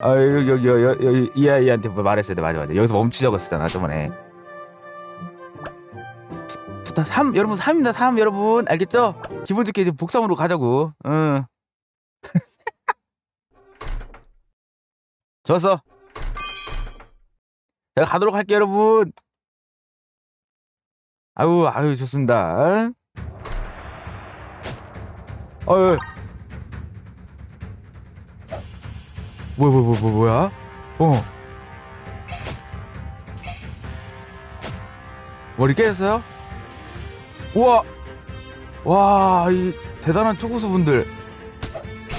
아 여기 여기 여기, 여기 이 아이한테 뭐 말했어야 돼. 맞아 맞아. 여기서 멈추자고 했었잖아 저번에. 부탁 3 여러분 3입니다 3 여러분. 알겠죠? 기분 좋게 이제 복sam으로 가자고. 응. 좋았어. 제가 가도록 할게요 여러분. 아유 아유 좋습니다. 어유 뭐야 뭐야 뭐야 뭐야? 어. 머리 깨졌어요? 우와. 와 이 대단한 초고수분들.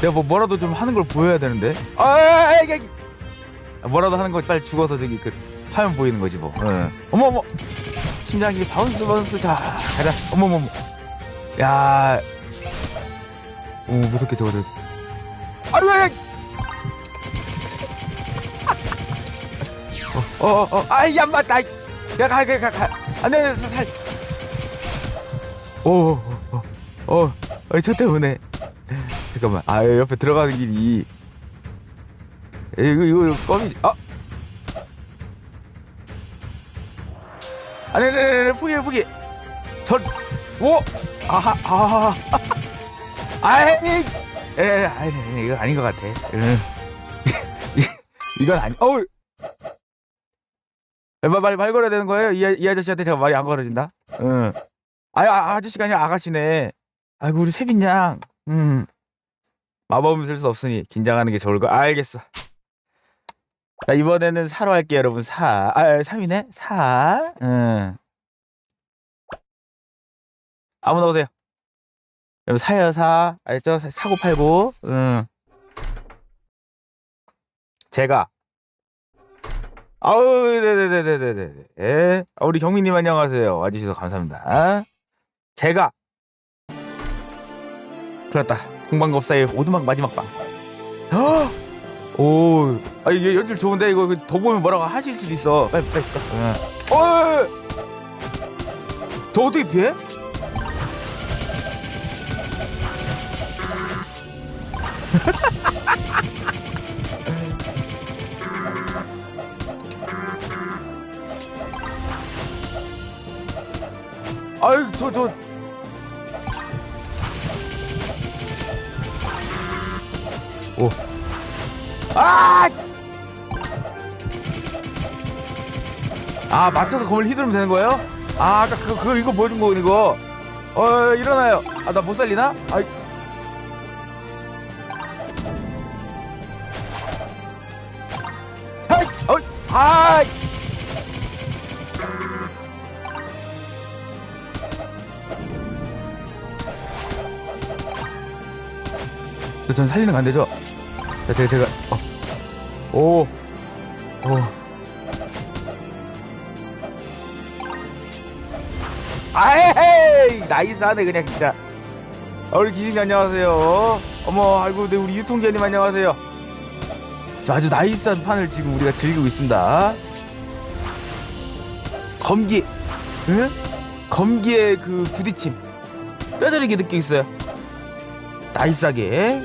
내가 뭐 뭐라도 좀 하는 걸 보여야 되는데. 아 이게 뭐라도 하는 거 빨리 죽어서 저기 그 화면 보이는 거지 뭐. 응. 어머 어머. 심장이 바운스 바운스. 자 가자. 어머 어머 야. 어머 무섭게 저거 저거. 아유 아유 어어어. 아이 안 맞다 야 가 가 가 가. 안 돼 살. 오어어. 저 때문에. 잠깐만. 아 옆에 들어가는 길이. 이거 이거 이거 껌이 아 아니 아니 아니 포기 포기 전오! 아하 아하. 아니 에 아니 이거 아닌 것 같아. 응. 이건 아니 어우 말, 말, 말 걸어야 되는 거예요? 이, 아- 이 아저씨한테 제가 말이 안 걸어진다? 응. 아, 아, 아저씨가 아니라 아가씨네. 아이고, 우리 세빈 양. 음. 마법은 쓸 수 없으니 긴장하는 게 좋을 거. 알겠어. 자, 이번에는 사로 할게요, 여러분. 사. 아, 3이네? 사. 응. 아무나 오세요. 여러분, 사요, 사. 알죠? 사- 사고 팔고. 응. 제가 아우 네네네네네네 예 아, 우리 경민님 안녕하세요 와주셔서 감사합니다 아, 제가 그렇다 공방겁사의 오두막 마지막 방 헉! 오, 아 이게 연출 좋은데 이거 더 보면 뭐라고 하실 수도 있어. 빨리 빨리. 빨리. 어, 어, 저 어떻게 피해? 아유 저 저. 오. 아! 아 맞춰서 검을 휘두르면 되는 거예요? 아 아까 그, 그 이거 보여준 거 이거 어 일어나요 아 나 못 살리나? 아이 아이 어이 아이 전 살리는 거 안 되죠? 자, 제가 제가 어. 오. 오. 아이 나이스 하네 그냥 진짜. 아, 우리 기진이 안녕하세요. 어머 아이고 네 우리 유통기한님 안녕하세요. 자, 아주 나이스한 판을 지금 우리가 즐기고 있습니다. 검기, 응? 검기의 그 부딪힘 뼈저리게 느끼고 있어요. 나이스하게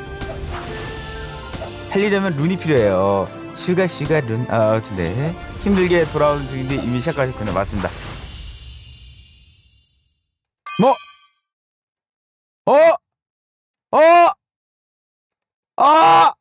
살리려면 룬이 필요해요. 슈가 슈가 룬. 아, 아무튼 네 힘들게 돌아오는 중인데 이미 시작하셨군요. 맞습니다. 뭐? 어? 어? 아! 아!